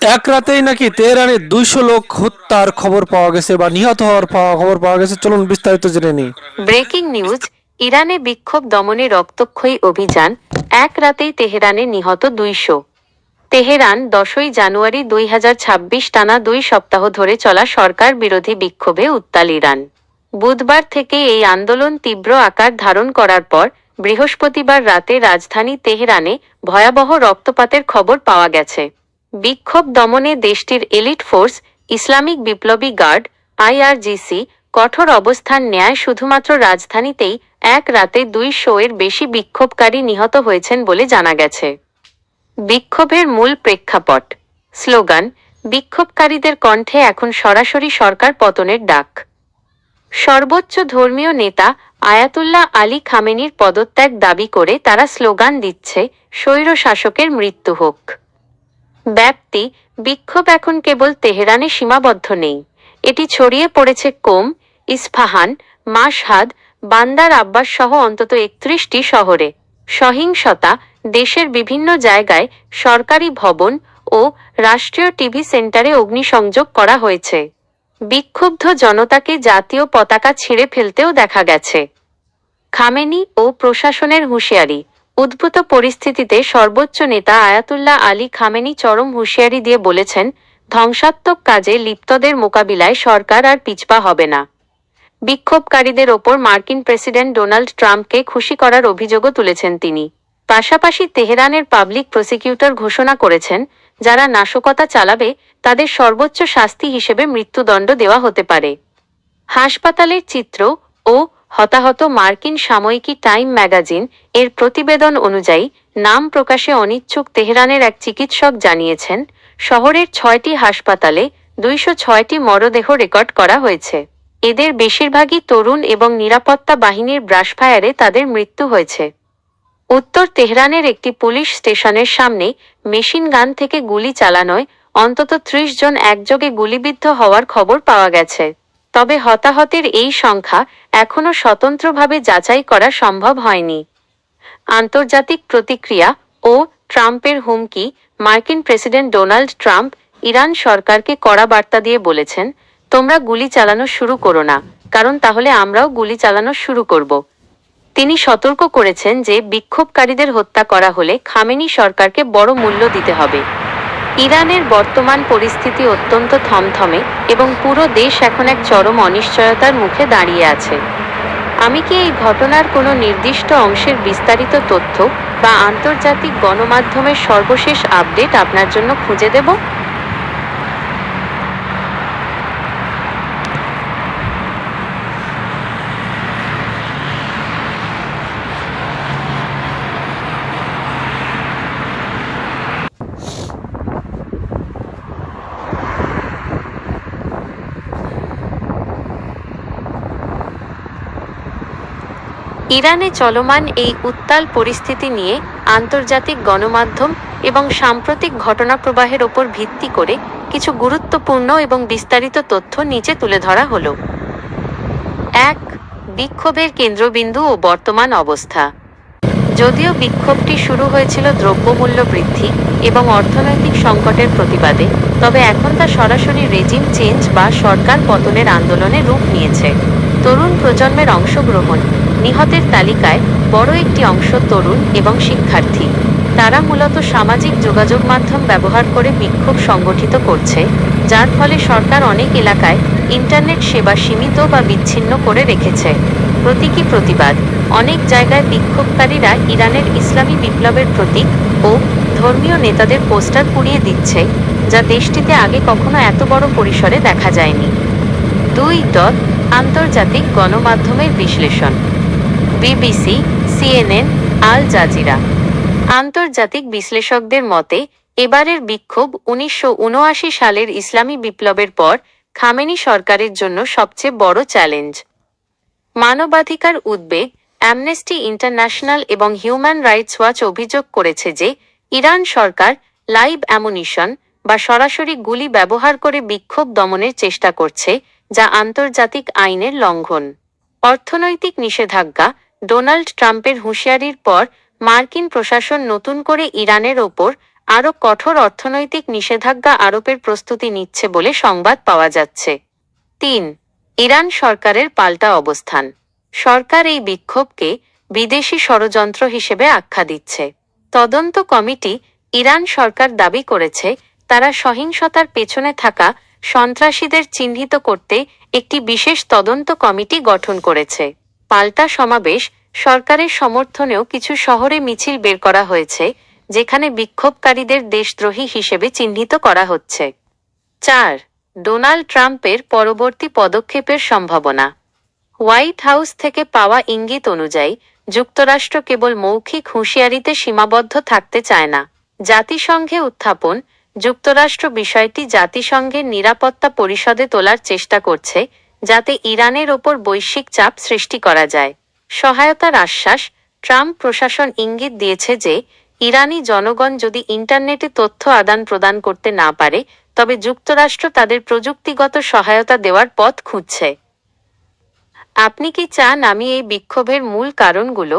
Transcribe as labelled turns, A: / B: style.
A: এক রাতেই নাকি তেহরানে দুইশো লোক হত্যার খবর পাওয়া গেছে বা নিহত হওয়ার খবর পাওয়া গেছে। চলুন বিস্তারিত জেনে নিই।
B: ব্রেকিং নিউজ, ইরানে বিক্ষোভ দমনে রক্তক্ষয়ী অভিযান, এক রাতেই তেহরানে নিহত দুইশো। তেহরান দশই জানুয়ারি দুই হাজার ছাব্বিশ টানা দুই সপ্তাহ ধরে চলা সরকার বিরোধী বিক্ষোভে উত্তাল ইরান। বুধবার থেকে এই আন্দোলন তীব্র আকার ধারণ করার পর বৃহস্পতিবার রাতে রাজধানী তেহরানে ভয়াবহ রক্তপাতের খবর পাওয়া গেছে। বিক্ষোভ দমনে দেশটির এলিট ফোর্স, ইসলামিক বিপ্লবী গার্ড, আইআরজিসি, কঠোর অবস্থান নেয় শুধুমাত্র রাজধানীতেই এক রাতে দুই শোয়ের বেশি বিক্ষোভকারী নিহত হয়েছেন বলে জানা গেছে। বিক্ষোভের মূল প্রেক্ষাপট, স্লোগান, বিক্ষোভকারীদের কণ্ঠে এখন সরাসরি সরকার পতনের ডাক। সর্বোচ্চ ধর্মীয় নেতা আয়াতুল্লাহ আলী খামেনির পদত্যাগ দাবি করে তারা স্লোগান দিচ্ছে স্বৈর শাসকের মৃত্যু হোক। ব্যাপ্তি, বিক্ষোভ এখন কেবল তেহরানে সীমাবদ্ধ নেই। এটি ছড়িয়ে পড়েছে কোম ইস্পাহান মাসহাদ বান্দার আব্বাস সহ অন্তত একত্রিশটি শহরে। সহিংসতা দেশের বিভিন্ন জায়গায় সরকারি ভবন ও রাষ্ট্রীয় টিভি সেন্টারে অগ্নিসংযোগ করা হয়েছে। বিক্ষুব্ধ জনতাকে জাতীয় পতাকা ছিঁড়ে ফেলতেও দেখা গেছে। খামেনি ও প্রশাসনের হুঁশিয়ারি উদ্ভূত পরিস্থিতিতে সর্বোচ্চ নেতা আয়াতুল্লাহ আলী খামেনি চরম হুঁশিয়ারি দিয়ে বলেছেন, ধ্বংসাত্মক কাজে লিপ্তদের মোকাবিলায় সরকার আর পিছপা হবে না। বিক্ষোভকারীদের ওপর মার্কিন প্রেসিডেন্ট ডোনাল্ড ট্রাম্পকে খুশি করার অভিযোগও তুলেছেন তিনি। পাশাপাশি তেহরানের পাবলিক প্রসিকিউটর ঘোষণা করেছেন, যারা নাশকতা চালাবে, তাদের সর্বোচ্চ শাস্তি হিসেবে মৃত্যুদণ্ড দেওয়া হতে পারে। হাসপাতালের চিত্র ও হতাহত মার্কিন সাময়িকী টাইম ম্যাগাজিন এর প্রতিবেদন অনুযায়ী, নাম প্রকাশে অনিচ্ছুক তেহরানের এক চিকিৎসক জানিয়েছেন, শহরের ছয়টি হাসপাতালে দুইশো ছয়টি মরদেহ রেকর্ড করা হয়েছে। এদের বেশিরভাগই তরুণ এবং নিরাপত্তা বাহিনীর ব্রাশফায়ারে তাদের মৃত্যু হয়েছে। উত্তর তেহরানের একটি পুলিশ স্টেশনের সামনে মেশিন গান থেকে গুলি চালানোয় অন্তত ত্রিশ জন একযোগে গুলিবিদ্ধ হওয়ার খবর পাওয়া গেছে। তবে হতাহতের এই সংখ্যা এখনও স্বতন্ত্রভাবে যাচাই করা সম্ভব হয়নি। আন্তর্জাতিক প্রতিক্রিয়া ও ট্রাম্পের হুমকি মার্কিন প্রেসিডেন্ট ডোনাল্ড ট্রাম্প ইরান সরকারকে কড়া বার্তা দিয়ে বলেছেন, তোমরা গুলি চালানো শুরু করো না, কারণ তাহলে আমরাও গুলি চালানো শুরু করব। তিনি সতর্ক করেছেন যে বিক্ষোভকারীদের হত্যা করা হলে খামেনি সরকারকে বড় মূল্য দিতে হবে। ইরানের বর্তমান পরিস্থিতি অত্যন্ত থমথমে এবং পুরো দেশ এখন এক চরম অনিশ্চয়তার মুখে দাঁড়িয়ে আছে। আমি কি এই ঘটনার কোনো নির্দিষ্ট অংশের বিস্তারিত তথ্য বা আন্তর্জাতিক গণমাধ্যমের সর্বশেষ আপডেট আপনার জন্য খুঁজে দেব? ইরানে চলমান এই উত্তাল পরিস্থিতি নিয়ে আন্তর্জাতিক গণমাধ্যম এবং সাম্প্রতিক ঘটনাপ্রবাহের ওপর ভিত্তি করে কিছু গুরুত্বপূর্ণ এবং বিস্তারিত তথ্য নিচে তুলে ধরা হলো। এক, বিক্ষোভের কেন্দ্রবিন্দু ও বর্তমান অবস্থা। যদিও বিক্ষোভটি শুরু হয়েছিল দ্রব্যমূল্য বৃদ্ধি এবং অর্থনৈতিক সংকটের প্রতিবাদে, তবে এখন তা সরাসরি রেজিম চেঞ্জ বা সরকার পতনের আন্দোলনে রূপ নিয়েছে। তরুণ প্রজন্মের অংশগ্রহণ নিহতের তালিকায় বড় একটি অংশ তরুণ এবং শিক্ষার্থী। তারা মূলত সামাজিক যোগাযোগ মাধ্যম ব্যবহার করে বিক্ষোভ সংগঠিত করছে, যার ফলে সরকার অনেক এলাকায় ইন্টারনেট সেবা সীমিত বা বিচ্ছিন্ন করে রেখেছে। প্রতীকী প্রতিবাদ, অনেক জায়গায় বিক্ষোভকারীরা ইরানের ইসলামী বিপ্লবের প্রতীক ও ধর্মীয় নেতাদের পোস্টার পুড়িয়ে দিচ্ছে, যা দেশটিতে আগে কখনো এত বড় পরিসরে দেখা যায়নি। দুই ডট আন্তর্জাতিক গণমাধ্যমের বিশ্লেষণ। BBC, CNN, Al Jazeera. আন্তর্জাতিক বিশ্লেষকদের মতে, এবারের বিক্ষোভ উনিশশো উনআশি সালের ইসলামী বিপ্লবের পর খামেনি সরকারের জন্য সবচেয়ে বড় চ্যালেঞ্জ। মানবাধিকার উদ্বেগ, অ্যামনেস্টি ইন্টারন্যাশনাল এবং হিউম্যান রাইটস ওয়াচ অভিযোগ করেছে যে, ইরান সরকার লাইভ অ্যামুনিশন বা সরাসরি গুলি ব্যবহার করে বিক্ষোভ দমনের চেষ্টা করছে, যা আন্তর্জাতিক আইনের লঙ্ঘন। অর্থনৈতিক নিষেধাজ্ঞা ডোনাল্ড ট্রাম্পের হুঁশিয়ারির পর মার্কিন প্রশাসন নতুন করে ইরানের ওপর আরও কঠোর অর্থনৈতিক নিষেধাজ্ঞা আরোপের প্রস্তুতি নিচ্ছে বলে সংবাদ পাওয়া যাচ্ছে। তিন, ইরান সরকারের পাল্টা অবস্থান। সরকার এই বিক্ষোভকে বিদেশি ষড়যন্ত্র হিসেবে আখ্যা দিচ্ছে। তদন্ত কমিটি ইরান সরকার দাবি করেছে তারা সহিংসতার পেছনে থাকা সন্ত্রাসীদের চিহ্নিত করতে একটি বিশেষ তদন্ত কমিটি গঠন করেছে। পাল্টা সমাবেশ সরকারের সমর্থনেও কিছু শহরে মিছিল বের করা হয়েছে, যেখানে বিক্ষোভকারীদের দেশদ্রোহী হিসেবে চিহ্নিত করা হচ্ছে। চার, ডোনাল্ড ট্রাম্পের পরবর্তী পদক্ষেপের সম্ভাবনা। হোয়াইট হাউস থেকে পাওয়া ইঙ্গিত অনুযায়ী, যুক্তরাষ্ট্র কেবল মৌখিক হুঁশিয়ারিতে সীমাবদ্ধ থাকতে চায় না। জাতিসংঘে উত্থাপন, যুক্তরাষ্ট্র বিষয়টি জাতিসংঘের নিরাপত্তা পরিষদে তোলার চেষ্টা করছে যাতে ইরানের ওপর বৈশ্বিক চাপ সৃষ্টি করা যায়। সহায়তার আশ্বাস ট্রাম্প প্রশাসন ইঙ্গিত দিয়েছে যে, ইরানি জনগণ যদি ইন্টারনেটে তথ্য আদান প্রদান করতে না পারে, তবে যুক্তরাষ্ট্র তাদের প্রযুক্তিগত সহায়তা দেওয়ার পথ খুঁজছে। আপনি কি চান আমি এই বিক্ষোভের মূল কারণগুলো